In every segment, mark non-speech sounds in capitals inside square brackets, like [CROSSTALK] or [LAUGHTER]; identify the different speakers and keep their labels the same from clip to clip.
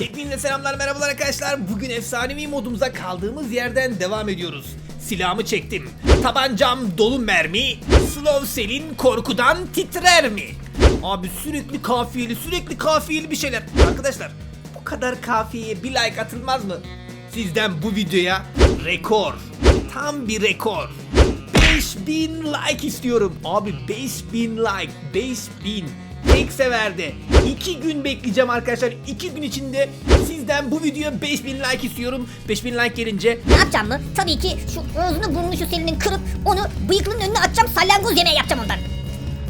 Speaker 1: Hepinize selamlar merhabalar arkadaşlar. Bugün efsanevi modumuza kaldığımız yerden devam ediyoruz. Silahımı çektim. Tabancam dolu mermi. Slow Cell'in korkudan titrer mi? Abi sürekli kafiyeli sürekli kafiyeli bir şeyler. Arkadaşlar bu kadar kafiyeye bir like atılmaz mı? Sizden bu videoya rekor. Tam bir rekor. 5000 like istiyorum. Abi 5000 like. 5000. Tek seferde 2 gün bekleyeceğim arkadaşlar. 2 gün içinde sizden bu videoya 5000 like istiyorum. 5000 like gelince
Speaker 2: Ne yapacağım mı? Tabii ki şu ağzını burnunu şu selinin kırıp onu bıyıklının önüne atacağım salyangoz yemeği yapacağım ondan.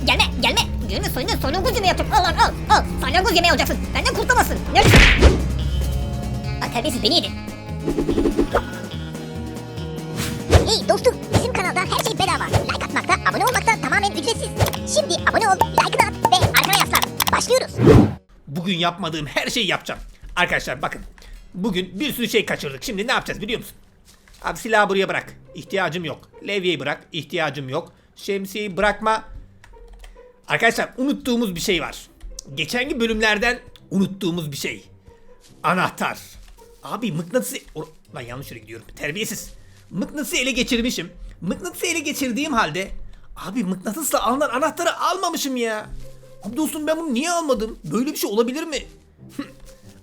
Speaker 2: Gelme gelme. Gelme soyunu salyangoz yemeği yapacağım. Al al al al. Salyangoz yemeği olacaksın. Benden kurtulamazsın. Ne? Terbiyesiz beni yedi.
Speaker 3: Hey dostum bizim kanalda her şey bedava. Like atmakta, abone olmakta tamamen ücretsiz. Şimdi abone ol, like'ını Başlıyoruz.
Speaker 1: bugün yapmadığım her şeyi yapacağım. Arkadaşlar bakın. Bugün bir sürü şey kaçırdık. Şimdi ne yapacağız biliyor musun? Abi silahı buraya bırak. İhtiyacım yok. Levyeyi bırak. İhtiyacım yok. Şemsiyeyi bırakma. Arkadaşlar unuttuğumuz bir şey var. Geçenki bölümlerden unuttuğumuz bir şey. Anahtar. Abi mıknatısı... Lan yanlış yere gidiyorum. Terbiyesiz. Mıknatısı ele geçirmişim. Mıknatısı ele geçirdiğim halde... Abi mıknatısla alınan anahtarı almamışım ya. Abi dostum ben bunu niye almadım? Böyle bir şey olabilir mi?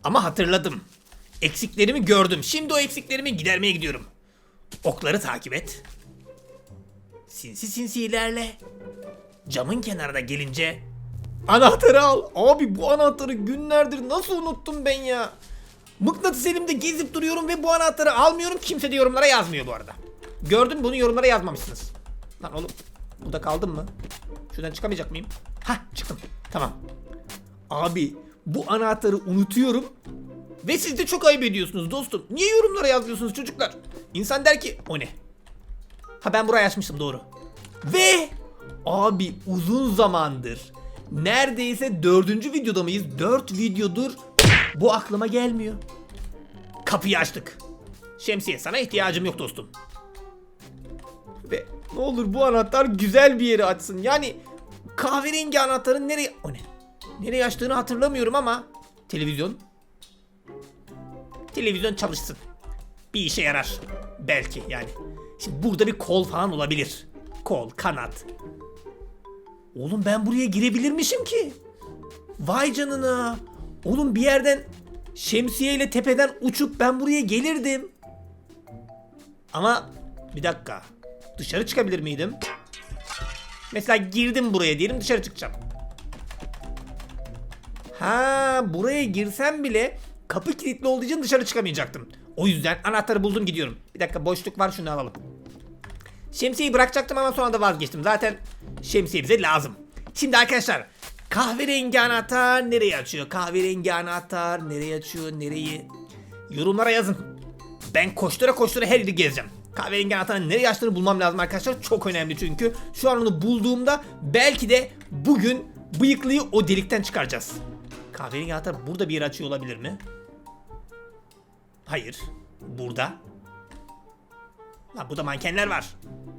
Speaker 1: Ama hatırladım. Eksiklerimi gördüm. Şimdi o eksiklerimi gidermeye gidiyorum. Okları takip et. Sinsi sinsi ilerle. Camın kenarına gelince anahtarı al. Abi bu anahtarı günlerdir nasıl unuttum ben ya? Mıknatıs elimde gezip duruyorum ve bu anahtarı almıyorum. Kimse de yorumlara yazmıyor bu arada. Gördün bunu yorumlara yazmamışsınız. Lan oğlum burada kaldım mı? Şuradan çıkamayacak mıyım? Hah çıktım. Tamam. Abi bu anahtarı unutuyorum. Ve siz de çok ayıp ediyorsunuz dostum. Niye yorumlara yazmıyorsunuz çocuklar? İnsan der ki o ne? Ha ben burayı açmıştım doğru. Ve abi uzun zamandır neredeyse dördüncü videoda mıyız? Dört videodur bu aklıma gelmiyor. Kapıyı açtık. Şemsiye sana ihtiyacım yok dostum. Ve ne olur bu anahtar güzel bir yeri açsın. Yani kahverengi anahtarın nereye... O ne? Nereye açtığını hatırlamıyorum ama... Televizyon. Televizyon çalışsın. Bir işe yarar. Belki yani. Şimdi burada bir kol falan olabilir. Kol, kanat. Oğlum ben buraya girebilirmişim ki. Vay canına. Oğlum bir yerden şemsiyeyle tepeden uçup ben buraya gelirdim. Ama bir dakika. Dışarı çıkabilir miydim? Mesela girdim buraya diyelim dışarı çıkacağım. Ha buraya girsem bile kapı kilitli olduğu için dışarı çıkamayacaktım. O yüzden anahtarı buldum gidiyorum. Bir dakika boşluk var şunu alalım. Şemsiyeyi bırakacaktım ama sonra da vazgeçtim. Zaten şemsiye bize lazım. Şimdi arkadaşlar kahverengi anahtar nereye açıyor? Kahverengi anahtar nereye açıyor? Nereyi? Yorumlara yazın. Ben koştura koştura her yeri gezeceğim. Kahverengi anahtarın nereye açtığını bulmam lazım arkadaşlar. Çok önemli çünkü. Şu an onu bulduğumda belki de bugün bıyıklıyı o delikten çıkaracağız. Kahverengi anahtar burada bir yere açıyor olabilir mi? Hayır. Burada. Lan burada mankenler var.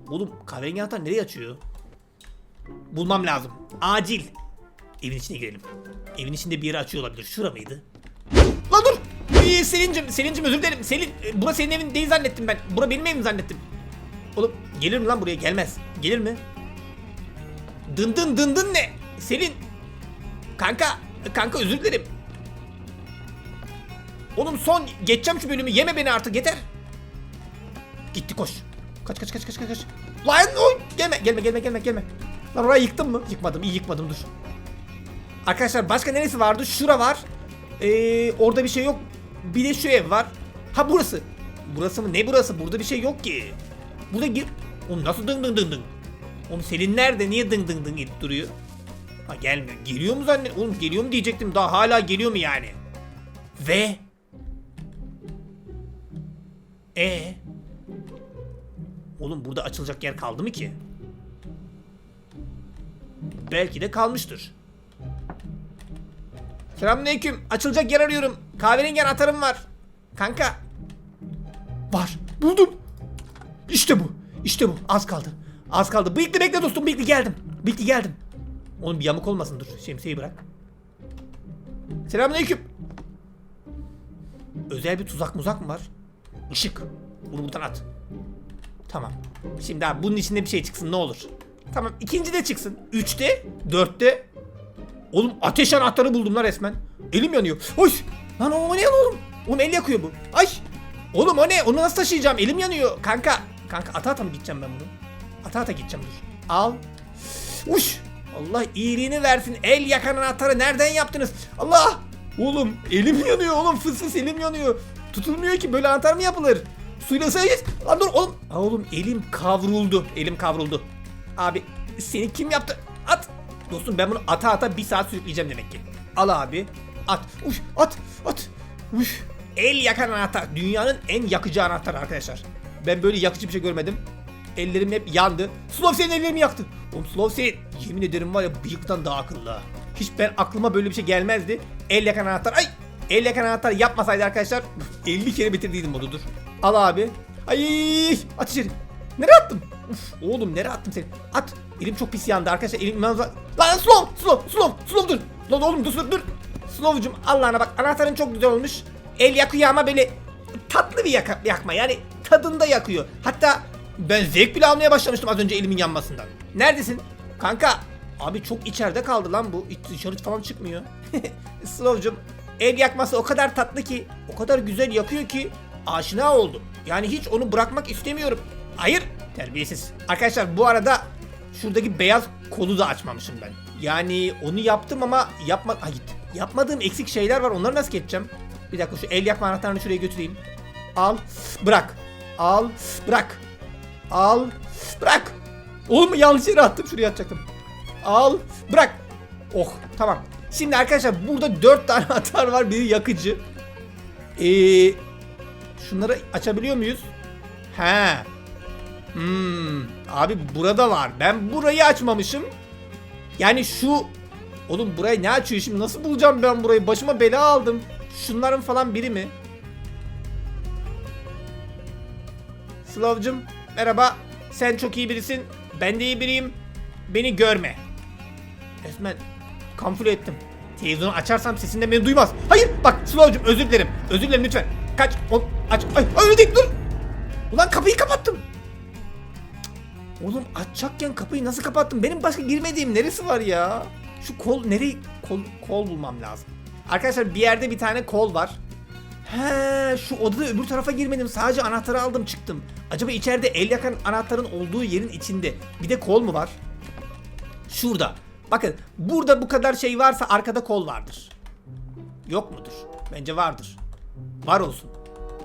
Speaker 1: Oğlum kahverengi anahtar nereye açıyor? Bulmam lazım. Acil. Evin içine girelim. Evin içinde bir yere açıyor olabilir. Şura mıydı? Lan dur. Ee, Selin'cim, Selin'cim özür dilerim. Selin, e, bura senin evin değil zannettim ben. Bura benim evim zannettim. Oğlum gelir mi lan buraya? Gelmez. Gelir mi? Dın dın dın dın ne? Selin. Kanka, kanka özür dilerim. Oğlum son geçeceğim şu bölümü. Yeme beni artık yeter. Gitti koş. Kaç kaç kaç kaç kaç. kaç. Lan oy gelme gelme gelme gelme gelme. Lan orayı yıktım mı? Yıkmadım iyi yıkmadım dur. Arkadaşlar başka neresi vardı? Şura var. Ee, orada bir şey yok. Bir de şu ev var. Ha burası. Burası mı? Ne burası? Burada bir şey yok ki. Burada gir. Oğlum nasıl dın dın dın dın? Oğlum Selin nerede? Niye dın dın dın gidip duruyor? Ha gelmiyor. Geliyor mu zannet? Oğlum geliyor mu diyecektim. Daha hala geliyor mu yani? Ve e Oğlum burada açılacak yer kaldı mı ki? Belki de kalmıştır. Selamünaleyküm. Açılacak yer arıyorum. Kahverengi anahtarım var. Kanka. Var. Buldum. İşte bu. İşte bu. Az kaldı. Az kaldı. Bıyıklı bekle dostum. Bıyıklı geldim. Bıyıklı geldim. Oğlum bir yamuk olmasın dur. Şemsiyeyi bırak. Selamünaleyküm. özel bir tuzak muzak mı var? Işık. Bunu buradan at. Tamam. Şimdi abi bunun içinde bir şey çıksın ne olur. Tamam ikinci de çıksın. Üçte, dörtte. Oğlum ateş anahtarı buldum lan resmen. Elim yanıyor. Oy! Lan o ne oğlum? Oğlum el yakıyor bu. Ay! Oğlum o ne? Onu nasıl taşıyacağım? Elim yanıyor. Kanka. Kanka ata ata mı gideceğim ben bunu? Ata ata gideceğim dur. Al. Uş! Allah iyiliğini versin. El yakan anahtarı nereden yaptınız? Allah! Oğlum elim yanıyor oğlum. Fıs fıs elim yanıyor. Tutulmuyor ki böyle anahtar mı yapılır? Suyla sayıyız. Lan dur oğlum. Aa, oğlum elim kavruldu. Elim kavruldu. Abi seni kim yaptı? At. Dostum ben bunu ata ata bir saat sürükleyeceğim demek ki. Al abi. At. Uş at. At. Uş. El yakan anahtar. Dünyanın en yakıcı anahtarı arkadaşlar. Ben böyle yakıcı bir şey görmedim. Ellerim hep yandı. Slav senin ellerini yaktı. Oğlum Slav senin yemin ederim var ya bıyıktan daha akıllı. Hiç ben aklıma böyle bir şey gelmezdi. El yakan anahtar. Ay! El yakan anahtar yapmasaydı arkadaşlar [LAUGHS] 50 kere bitirdiydim modu dur. Al abi. Ay! At içeri. Nereye attım? Uf, oğlum nereye attım seni? At. Elim çok pis yandı arkadaşlar. Elim. Lan slow, slow, slow, slow dur. Lan oğlum dur dur. Slow'cum Allah'ına bak anahtarın çok güzel olmuş. El yakıyor ama böyle tatlı bir yaka- yakma yani tadında yakıyor. Hatta ben zevk bile almaya başlamıştım az önce elimin yanmasından. Neredesin? Kanka abi çok içeride kaldı lan bu. Dışarı falan çıkmıyor. [LAUGHS] Slow'cum el yakması o kadar tatlı ki o kadar güzel yakıyor ki aşina oldum. Yani hiç onu bırakmak istemiyorum. Hayır terbiyesiz. Arkadaşlar bu arada şuradaki beyaz kolu da açmamışım ben. Yani onu yaptım ama yapma... Ay git. Yapmadığım eksik şeyler var onları nasıl geçeceğim? Bir dakika şu el yakma anahtarını şuraya götüreyim. Al. Bırak. Al. Bırak. Al. Bırak. Oğlum yanlış yere attım şuraya atacaktım. Al. Bırak. Oh tamam. Şimdi arkadaşlar burada 4 tane [LAUGHS] anahtar var. Biri yakıcı. Ee, şunları açabiliyor muyuz? He. Hmm. Abi burada var. Ben burayı açmamışım. Yani şu Oğlum burayı ne açıyor şimdi? Nasıl bulacağım ben burayı? Başıma bela aldım. Şunların falan biri mi? Slavcım merhaba. Sen çok iyi birisin. Ben de iyi biriyim. Beni görme. Resmen kamufle ettim. Televizyonu açarsam sesinden beni duymaz. Hayır bak Slavcım özür dilerim. Özür dilerim lütfen. Kaç. On, aç. Ay, öyle değil dur. Ulan kapıyı kapattım. Oğlum açacakken kapıyı nasıl kapattım? Benim başka girmediğim neresi var ya? Şu kol nereyi kol kol bulmam lazım. Arkadaşlar bir yerde bir tane kol var. He, şu odada öbür tarafa girmedim. Sadece anahtarı aldım çıktım. Acaba içeride el yakan anahtarın olduğu yerin içinde bir de kol mu var? Şurada. Bakın burada bu kadar şey varsa arkada kol vardır. Yok mudur? Bence vardır. Var olsun.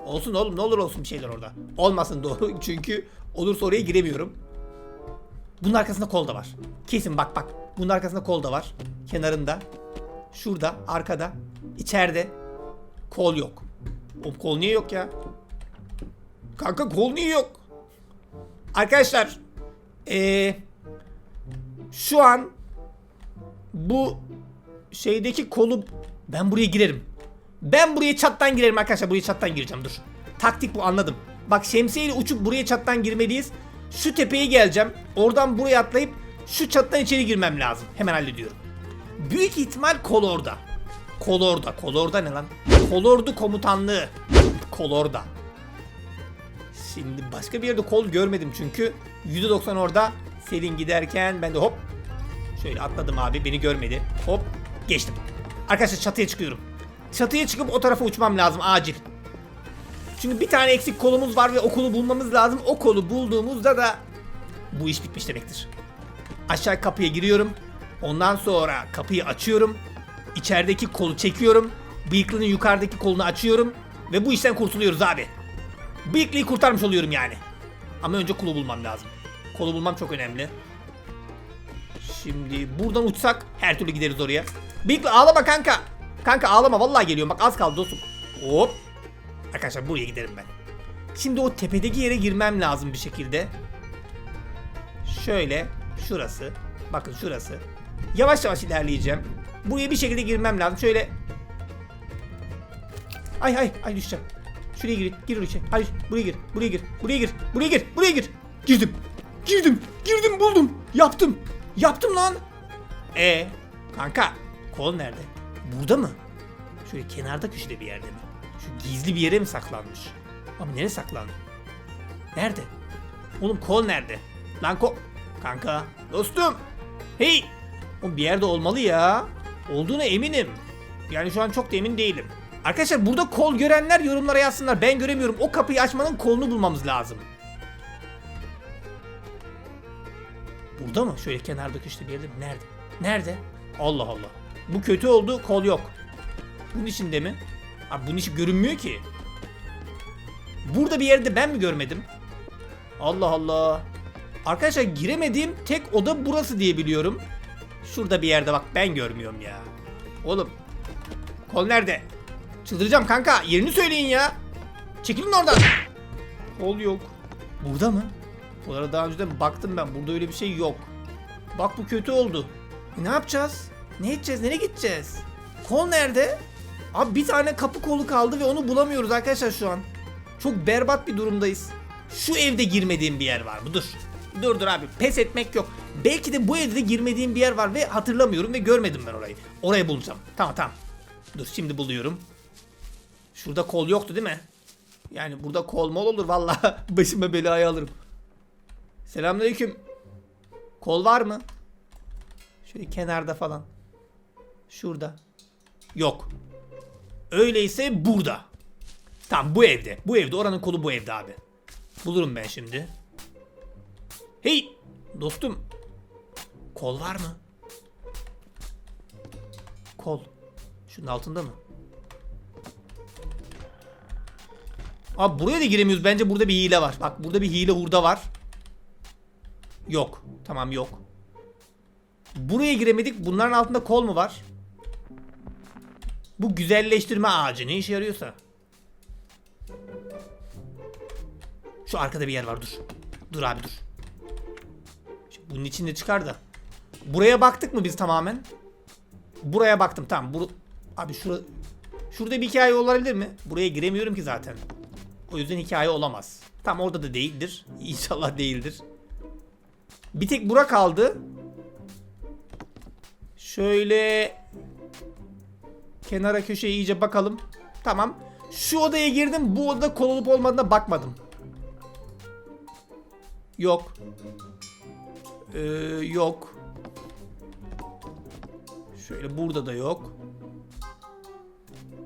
Speaker 1: Olsun oğlum ne olur olsun bir şeyler orada. Olmasın [LAUGHS] doğru çünkü olursa oraya giremiyorum. Bunun arkasında kol da var. Kesin bak bak. Bunun arkasında kol da var. Kenarında. Şurada, arkada, içeride. Kol yok. O kol niye yok ya? Kanka kol niye yok? Arkadaşlar, ee, şu an bu şeydeki kolu ben buraya girerim. Ben buraya çattan girerim arkadaşlar. Buraya çattan gireceğim dur. Taktik bu anladım. Bak şemsiyeyle uçup buraya çattan girmeliyiz. Şu tepeye geleceğim. Oradan buraya atlayıp şu çattan içeri girmem lazım. Hemen hallediyorum. Büyük ihtimal kol orada. Kol orada. Kol orada ne lan? Kolordu komutanlığı. Kol orada. Şimdi başka bir yerde kol görmedim çünkü. %90 orada. Selin giderken ben de hop. Şöyle atladım abi beni görmedi. Hop geçtim. Arkadaşlar çatıya çıkıyorum. Çatıya çıkıp o tarafa uçmam lazım acil. Çünkü bir tane eksik kolumuz var ve o kolu bulmamız lazım. O kolu bulduğumuzda da bu iş bitmiş demektir. Aşağı kapıya giriyorum. Ondan sonra kapıyı açıyorum. İçerideki kolu çekiyorum. Bıyıklının yukarıdaki kolunu açıyorum. Ve bu işten kurtuluyoruz abi. Bıyıklıyı kurtarmış oluyorum yani. Ama önce kolu bulmam lazım. Kolu bulmam çok önemli. Şimdi buradan uçsak her türlü gideriz oraya. Bıyıklı ağlama kanka. Kanka ağlama vallahi geliyorum bak az kaldı dostum. Hop. Arkadaşlar buraya giderim ben. Şimdi o tepedeki yere girmem lazım bir şekilde. Şöyle şurası. Bakın şurası. Yavaş yavaş ilerleyeceğim. Buraya bir şekilde girmem lazım. Şöyle. Ay ay ay düşeceğim. Şuraya gir. Gir içe. Hayır buraya gir. Buraya gir. Buraya gir. Buraya gir. Buraya gir. Girdim. Girdim. Girdim buldum. Yaptım. Yaptım lan. E kanka kol nerede? Burada mı? Şöyle kenarda köşede bir yerde mi? Şu gizli bir yere mi saklanmış? Abi nereye saklandı? Nerede? Oğlum kol nerede? Lan kol... Kanka. Dostum. Hey. O bir yerde olmalı ya. Olduğuna eminim. Yani şu an çok da emin değilim. Arkadaşlar burada kol görenler yorumlara yazsınlar. Ben göremiyorum. O kapıyı açmanın kolunu bulmamız lazım. Burada mı? Şöyle kenarda köşede bir yerde mi? Nerede? Nerede? Allah Allah. Bu kötü oldu. Kol yok. Bunun içinde mi? Abi bunun içi görünmüyor ki. Burada bir yerde ben mi görmedim? Allah Allah. Arkadaşlar giremediğim tek oda burası diye biliyorum. Şurada bir yerde bak ben görmüyorum ya. Oğlum. Kol nerede? Çıldıracağım kanka. Yerini söyleyin ya. Çekilin oradan. Kol yok. Burada mı? Buralara daha önceden baktım ben. Burada öyle bir şey yok. Bak bu kötü oldu. E, ne yapacağız? Ne edeceğiz? Nereye gideceğiz? Kol nerede? Abi bir tane kapı kolu kaldı ve onu bulamıyoruz arkadaşlar şu an. Çok berbat bir durumdayız. Şu evde girmediğim bir yer var mı? Dur. Dur dur abi. Pes etmek yok. Belki de bu evde girmediğim bir yer var ve hatırlamıyorum ve görmedim ben orayı. Orayı bulacağım. Tamam tamam. Dur şimdi buluyorum. Şurada kol yoktu değil mi? Yani burada kol mol olur vallahi [LAUGHS] başıma belayı alırım. Selamünaleyküm. Kol var mı? Şöyle kenarda falan. Şurada. Yok. Öyleyse burada. Tamam bu evde. Bu evde. Oranın kolu bu evde abi. Bulurum ben şimdi. Hey! Dostum. Kol var mı? Kol. Şunun altında mı? Abi buraya da giremiyoruz. Bence burada bir hile var. Bak burada bir hile hurda var. Yok. Tamam yok. Buraya giremedik. Bunların altında kol mu var? Bu güzelleştirme ağacı ne işe yarıyorsa. Şu arkada bir yer var dur. Dur abi dur. Bunun içinde çıkar da. Buraya baktık mı biz tamamen? Buraya baktım tamam. Bur abi şura şurada bir hikaye olabilir mi? Buraya giremiyorum ki zaten. O yüzden hikaye olamaz. Tam orada da değildir. [LAUGHS] İnşallah değildir. Bir tek bura kaldı. Şöyle kenara köşeye iyice bakalım. Tamam. Şu odaya girdim. Bu odada kol olup olmadığına bakmadım. Yok. Ee, yok. Şöyle burada da yok.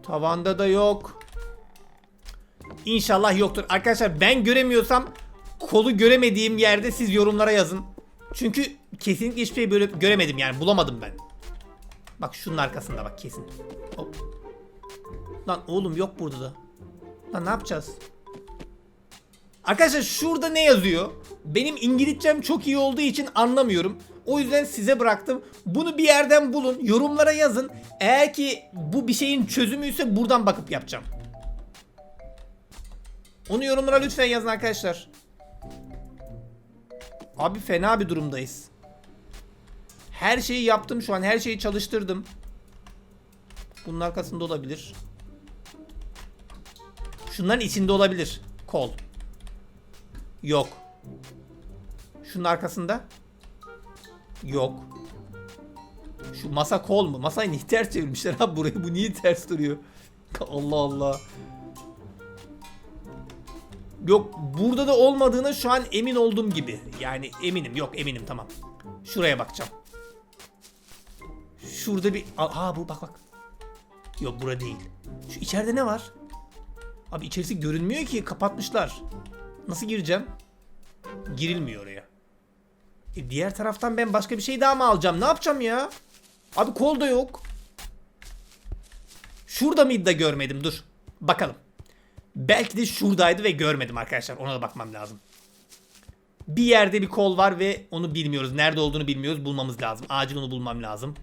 Speaker 1: Tavanda da yok. İnşallah yoktur. Arkadaşlar ben göremiyorsam kolu göremediğim yerde siz yorumlara yazın. Çünkü kesinlikle hiçbir şey böyle göremedim yani bulamadım ben. Bak şunun arkasında bak kesin. Hop. Lan oğlum yok burada da. Lan ne yapacağız? Arkadaşlar şurada ne yazıyor? Benim İngilizcem çok iyi olduğu için anlamıyorum. O yüzden size bıraktım. Bunu bir yerden bulun. Yorumlara yazın. Eğer ki bu bir şeyin çözümüyse buradan bakıp yapacağım. Onu yorumlara lütfen yazın arkadaşlar. Abi fena bir durumdayız. Her şeyi yaptım şu an. Her şeyi çalıştırdım. Bunun arkasında olabilir. Şunların içinde olabilir. Kol. Yok. Şunun arkasında. Yok. Şu masa kol mu? Masayı niye ters çevirmişler abi buraya? Bu niye ters duruyor? [LAUGHS] Allah Allah. Yok burada da olmadığına şu an emin olduğum gibi. Yani eminim. Yok eminim tamam. Şuraya bakacağım. Şurada bir... Aa bu bak bak. Yok bura değil. Şu içeride ne var? Abi içerisi görünmüyor ki kapatmışlar. Nasıl gireceğim? Girilmiyor oraya. E diğer taraftan ben başka bir şey daha mı alacağım? Ne yapacağım ya? Abi kol da yok. Şurada mıydı da görmedim dur. Bakalım. Belki de şuradaydı ve görmedim arkadaşlar. Ona da bakmam lazım. Bir yerde bir kol var ve onu bilmiyoruz. Nerede olduğunu bilmiyoruz. Bulmamız lazım. Acil onu bulmam lazım.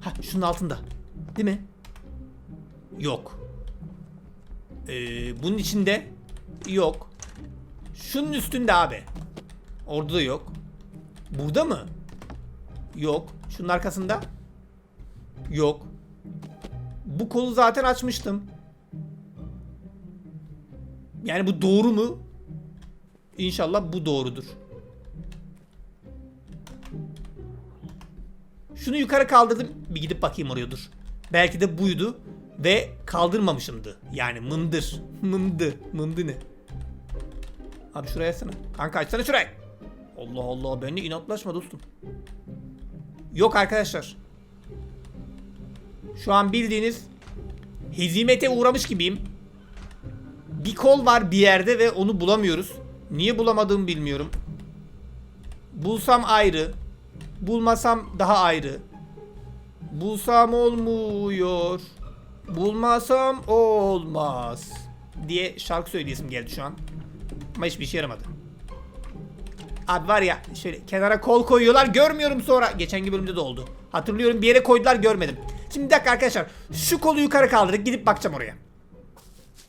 Speaker 1: Ha şunun altında. Değil mi? Yok. Ee, bunun içinde yok. Şunun üstünde abi. Orada da yok. Burada mı? Yok. Şunun arkasında? Yok. Bu kolu zaten açmıştım. Yani bu doğru mu? İnşallah bu doğrudur. Şunu yukarı kaldırdım. Bir gidip bakayım oraya dur. Belki de buydu. Ve kaldırmamışımdı. Yani mındır. Mındı. Mındı ne? Abi şuraya açsana. Kanka açsana şurayı. Allah Allah benimle inatlaşma dostum. Yok arkadaşlar. Şu an bildiğiniz hezimete uğramış gibiyim. Bir kol var bir yerde ve onu bulamıyoruz. Niye bulamadığımı bilmiyorum. Bulsam ayrı. Bulmasam daha ayrı. Bulsam olmuyor. Bulmasam olmaz. Diye şarkı söyleyesim geldi şu an. Ama hiçbir işe yaramadı. Abi var ya şöyle kenara kol koyuyorlar görmüyorum sonra. Geçenki bölümde de oldu. Hatırlıyorum bir yere koydular görmedim. Şimdi bir dakika arkadaşlar. Şu kolu yukarı kaldırıp gidip bakacağım oraya.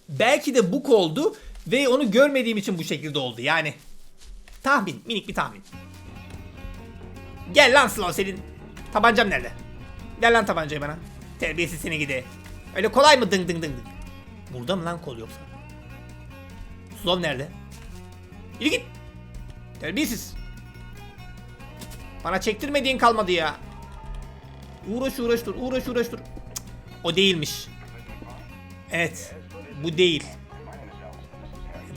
Speaker 1: Belki de bu koldu ve onu görmediğim için bu şekilde oldu. Yani tahmin minik bir tahmin. Gel lan Slow senin. Tabancam nerede? Gel lan tabancayı bana. Terbiyesiz seni gidi. Öyle kolay mı ding ding ding ding? Burada mı lan kol yoksa? Slow nerede? Yürü git. Terbiyesiz. Bana çektirmediğin kalmadı ya. Uğraş uğraş dur. Uğraş uğraş dur. O değilmiş. Evet. Bu değil.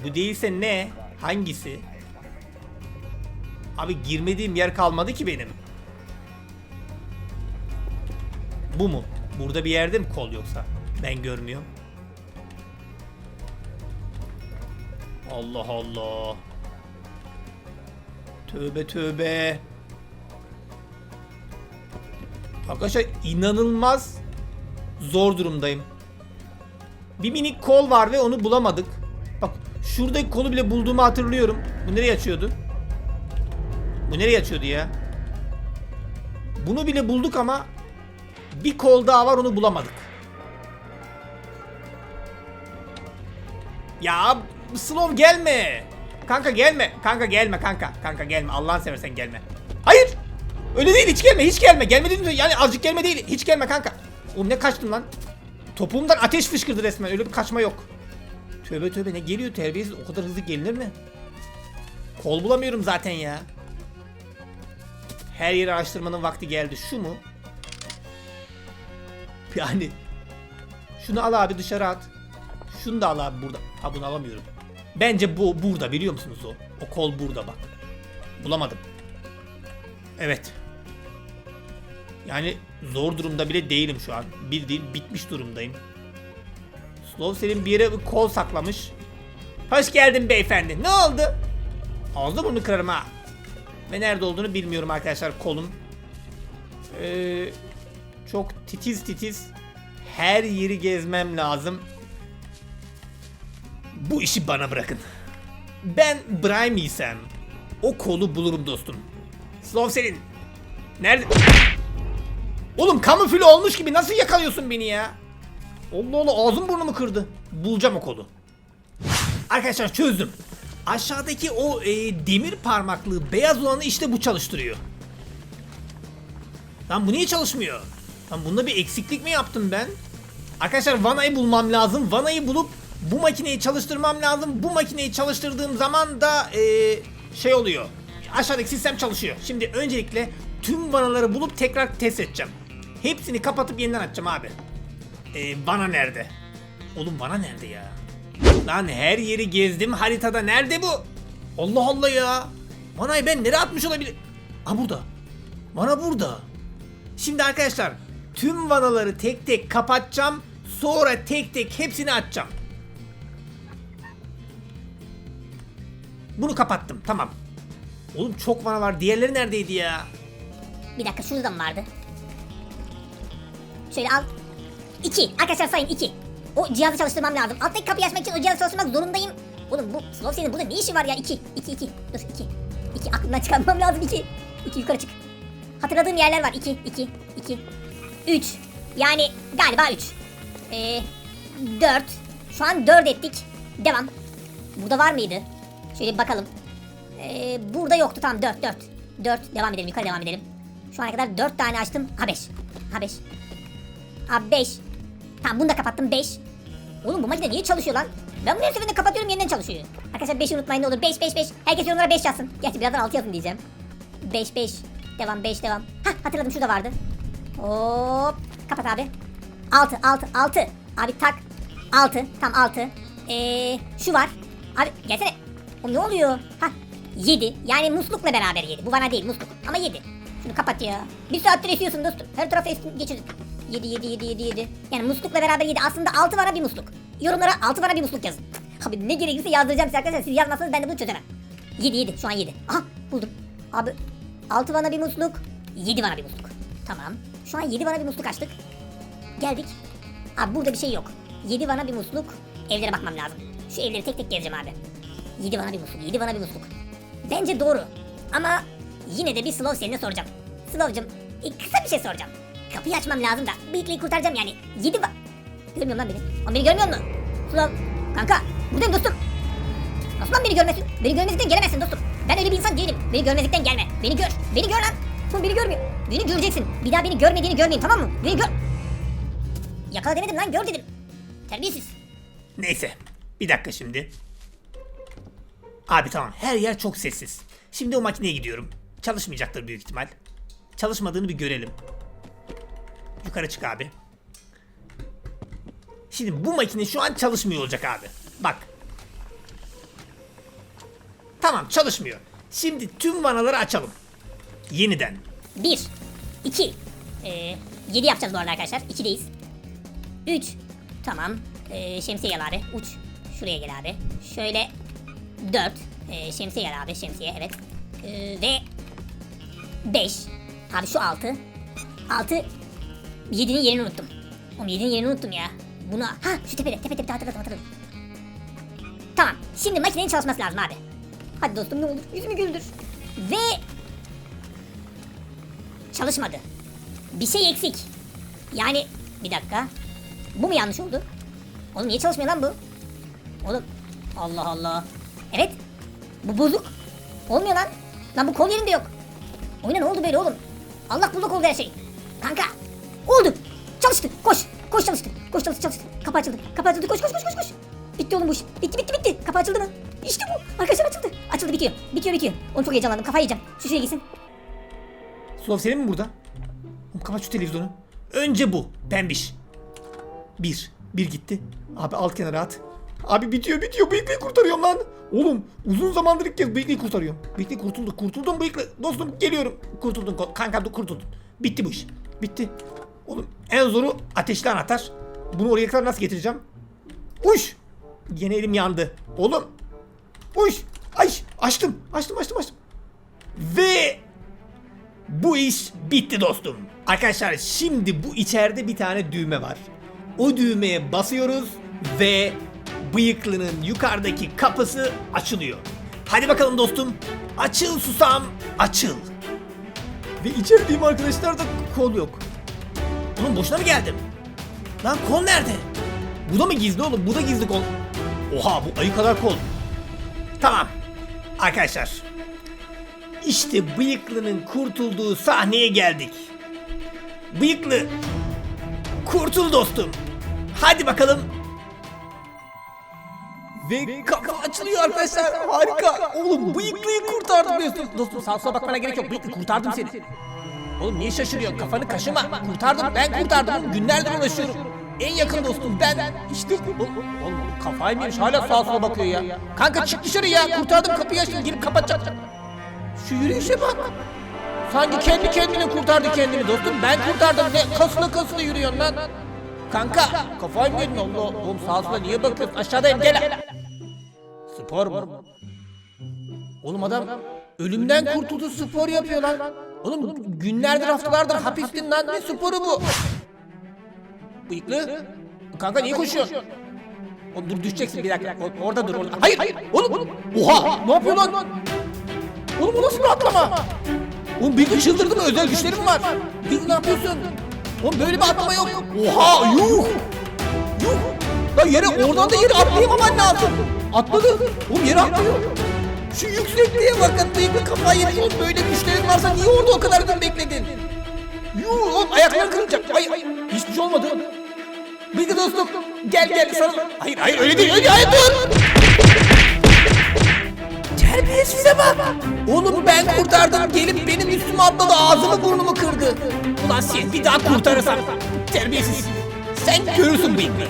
Speaker 1: Bu değilse ne? Hangisi? Abi girmediğim yer kalmadı ki benim. Bu mu? Burada bir yerde mi kol yoksa? Ben görmüyorum. Allah Allah. Tövbe tövbe. Arkadaşlar inanılmaz zor durumdayım. Bir minik kol var ve onu bulamadık. Bak şuradaki kolu bile bulduğumu hatırlıyorum. Bu nereye açıyordu? Bu nereye açıyordu ya? Bunu bile bulduk ama bir kol daha var onu bulamadık. Ya Slow gelme. Kanka gelme. Kanka gelme kanka. Kanka gelme. Allah'ını seversen gelme. Hayır. Öyle değil hiç gelme hiç gelme. Gelme dedim de yani azıcık gelme değil. Hiç gelme kanka. Oğlum ne kaçtım lan. Topuğumdan ateş fışkırdı resmen. Öyle bir kaçma yok. Tövbe tövbe ne geliyor terbiyesiz. O kadar hızlı gelinir mi? Kol bulamıyorum zaten ya. Her yeri araştırmanın vakti geldi. Şu mu? [LAUGHS] Yani. Şunu al abi dışarı at. Şunu da al abi burada. Ha bunu alamıyorum. Bence bu burada biliyor musunuz o? O kol burada bak. Bulamadım. Evet. Yani zor durumda bile değilim şu an. Bildiğin bitmiş durumdayım. Slow senin bir yere bir kol saklamış. Hoş geldin beyefendi. Ne oldu? Ağzını bunu kırarım ha. Ve nerede olduğunu bilmiyorum arkadaşlar kolum. Ee, çok titiz titiz her yeri gezmem lazım. Bu işi bana bırakın. Ben Brimey'sem o kolu bulurum dostum. Slow senin. Nerede? Oğlum kamufle olmuş gibi nasıl yakalıyorsun beni ya? Allah Allah ağzım burnumu kırdı. Bulacağım o kolu. Arkadaşlar çözdüm. Aşağıdaki o e, demir parmaklığı beyaz olanı işte bu çalıştırıyor. Lan bu niye çalışmıyor? Lan bunda bir eksiklik mi yaptım ben? Arkadaşlar vanayı bulmam lazım. Vanayı bulup bu makineyi çalıştırmam lazım. Bu makineyi çalıştırdığım zaman da e, şey oluyor. Aşağıdaki sistem çalışıyor. Şimdi öncelikle tüm vanaları bulup tekrar test edeceğim. Hepsini kapatıp yeniden açacağım abi. E, vana nerede? Oğlum vana nerede ya? Lan her yeri gezdim haritada. Nerede bu? Allah Allah ya. Vanayı ben nereye atmış olabilir? Ha burada. Vana burada. Şimdi arkadaşlar tüm vanaları tek tek kapatacağım. Sonra tek tek hepsini açacağım. Bunu kapattım. Tamam. Oğlum çok vana var. Diğerleri neredeydi ya?
Speaker 2: Bir dakika şurada mı vardı? Şöyle al. İki. Arkadaşlar sayın iki. O cihazı çalıştırmam lazım. Alttaki kapıyı açmak için o cihazı çalıştırmak zorundayım. Oğlum bu Slow senin burada ne işi var ya? İki. İki iki. Dur iki. İki aklımdan çıkarmam lazım iki. İki yukarı çık. Hatırladığım yerler var. İki. iki. iki. Üç. Yani galiba üç. Ee, dört. Şu an dört ettik. Devam. Burada var mıydı? Şöyle bakalım. Ee, burada yoktu tamam 4 4. 4 devam edelim yukarı devam edelim. Şu ana kadar 4 tane açtım. Ha 5. Ha 5. Ha 5. Tamam bunu da kapattım 5. Oğlum bu makine niye çalışıyor lan? Ben bunu her seferinde kapatıyorum yeniden çalışıyor. Arkadaşlar 5'i unutmayın ne olur. 5 5 5. Herkes yorumlara 5 yazsın. Gerçi birazdan 6 yazın diyeceğim. 5 5. Devam 5 devam. Hah hatırladım şurada vardı. Hop. Kapat abi. 6 6 6. Abi tak. 6. Tam 6. Eee şu var. Abi gelsene. O ne oluyor? Ha 7. Yani muslukla beraber 7. Bu bana değil musluk. Ama 7. Şunu kapat ya. Bir saattir esiyorsun dostum. Her tarafı estin geçirdik. 7 7 7 7 7. Yani muslukla beraber 7. Aslında 6 bana bir musluk. Yorumlara 6 bana bir musluk yazın. Abi ne gerekirse yazdıracağım size arkadaşlar. Siz yazmazsanız ben de bunu çözemem. 7 7. Şu an 7. Aha buldum. Abi 6 bana bir musluk. 7 bana bir musluk. Tamam. Şu an 7 bana bir musluk açtık. Geldik. Abi burada bir şey yok. 7 vana bir musluk. Evlere bakmam lazım. Şu evleri tek tek gezeceğim abi. 7 vana bir musluk. 7 vana bir musluk. Bence doğru. Ama yine de bir Slow seninle soracağım. Slow'cum e, kısa bir şey soracağım. Kapıyı açmam lazım da Beakley'i kurtaracağım yani. 7 va... Görmüyorum lan beni. Lan beni görmüyor musun? Slow. Kanka buradayım dostum. Nasıl lan beni görmesin? Beni görmezlikten gelemezsin dostum. Ben öyle bir insan değilim. Beni görmezlikten gelme. Beni gör. Beni gör lan. Son beni görmüyor. Beni göreceksin. Bir daha beni görmediğini görmeyeyim tamam mı? Beni gör. Yakala demedim lan gör dedim. Terbiyesiz.
Speaker 1: Neyse. Bir dakika şimdi. Abi tamam her yer çok sessiz. Şimdi o makineye gidiyorum. Çalışmayacaktır büyük ihtimal. Çalışmadığını bir görelim. Yukarı çık abi. Şimdi bu makine şu an çalışmıyor olacak abi. Bak. Tamam çalışmıyor. Şimdi tüm vanaları açalım. Yeniden.
Speaker 2: 1, 2, ee, 7 yapacağız bu arada arkadaşlar. 2'deyiz. 3, tamam. Ee, şemsiye gel abi. Uç. Şuraya gel abi. Şöyle 4, ee, şemsiye gel abi. Şemsiye evet. Ee, ve 5. Abi şu 6. 6. 7'nin yerini unuttum. Oğlum 7'nin yerini unuttum ya. Buna ha şu tepede tepe tepe hatırladım hatırladım. Tamam. Şimdi makinenin çalışması lazım abi. Hadi dostum ne olur yüzümü güldür. Ve çalışmadı. Bir şey eksik. Yani bir dakika. Bu mu yanlış oldu? Oğlum niye çalışmıyor lan bu? Oğlum Allah Allah. Evet. Bu bozuk. Olmuyor lan. Lan bu kol yerinde yok. Oyuna ne oldu böyle oğlum? Allah bullak oldu her şey. Kanka. Oldu. Çalıştı. Koş. Koş çalıştı. Koş çalıştı çalıştı. Kapı açıldı. Kapı açıldı. Koş koş koş koş koş. Bitti oğlum bu iş. Bitti bitti bitti. Kapı açıldı mı? İşte bu. Arkadaşlar açıldı. Açıldı bitiyor. Bitiyor bitiyor. Oğlum çok heyecanlandım. Kafayı yiyeceğim. Şu şuraya gitsin.
Speaker 1: Slav senin mi burada? Oğlum kapat şu televizyonu. Önce bu. Pembiş. Bir. Bir gitti. Abi alt kenara at. Abi bitiyor bitiyor. Bıyıklıyı kurtarıyorum lan. Oğlum uzun zamandır ilk kez bıyıklıyı kurtarıyorum. Bıyıklı kurtuldu. Kurtuldum bıyıklı. Dostum geliyorum. Kurtuldun. Kankam da kurtuldun. Bitti bu iş. Bitti. Oğlum en zoru ateşli anahtar. Bunu oraya kadar nasıl getireceğim? Uş. Yine elim yandı. Oğlum. Uş. Ay açtım. Açtım açtım açtım. Ve bu iş bitti dostum. Arkadaşlar şimdi bu içeride bir tane düğme var. O düğmeye basıyoruz ve bıyıklının yukarıdaki kapısı açılıyor. Hadi bakalım dostum. Açıl susam, açıl. Ve içerideyim arkadaşlar da kol yok. Oğlum boşuna mı geldim? Lan kol nerede? Bu da mı gizli oğlum? Bu da gizli kol. Oha bu ayı kadar kol. Tamam. Arkadaşlar işte bıyıklının kurtulduğu sahneye geldik. Bıyıklı kurtul dostum. Hadi bakalım. Ve kapı açılıyor arkadaşlar. Harika. Oğlum bıyıklıyı kurtardım dostum. Dostum sağa sola bakmana gerek yok. Bıyıklı kurtardım seni. Oğlum niye şaşırıyorsun? Kafanı kaşıma. Kurtardım. Ben kurtardım. Oğlum günlerdir uğraşıyorum. En yakın dostum ben. İşte bu. Oğlum, kafayı mı yemiş? Hala sağa sola bakıyor ya. Kanka çık dışarı ya. Kurtardım kapıyı açtım. Girip kapatacağım. Şu yürüyüşe bak. Sanki kendi kendine kurtardı kendini dostum. Ben kurtardım. Ne kasına kasına yürüyorsun lan. Kanka kafayı mı yedin Allah? Oğlum sağa niye bakıyorsun? Aşağıdayım gel. Spor mu? Oğlum adam ölümden kurtuldu spor yapıyor lan. Oğlum günlerdir haftalardır hapistin lan ne sporu bu? Bıyıklı. Kanka niye koşuyorsun? Oğlum dur düşeceksin bir dakika. Orada dur orada. Hayır hayır oğlum. Oha ne yapıyor lan? Oğlum bu nasıl bir atlama? Oğlum Bıyıklı çıldırdı mı? Özel güçlerim var? Bıyıklı ne yapıyorsun? Oğlum böyle bir atlama yok. Oha yuh. Yuh. Lan yere oradan da yere atlayamaman lazım. Atladı. Oğlum yere atlıyor. Şu yüksekliğe bakın bıyıklı kafayı yedi. Oğlum böyle güçlerin varsa niye orada o kadar gün bekledin? Yuh oğlum ayakları kırılacak. Ay ay hiçbir şey olmadı. Bıyıklı dostum gel gel sana. Hayır hayır öyle değil öyle hayır dur. Terbiyesize bak. Oğlum ben kurtardım gelip benim üstüme atladı ağzımı burnumu kırdı. Ulan sen bir daha kurtarırsam terbiyesiz. Sen görürsün bıyıklı.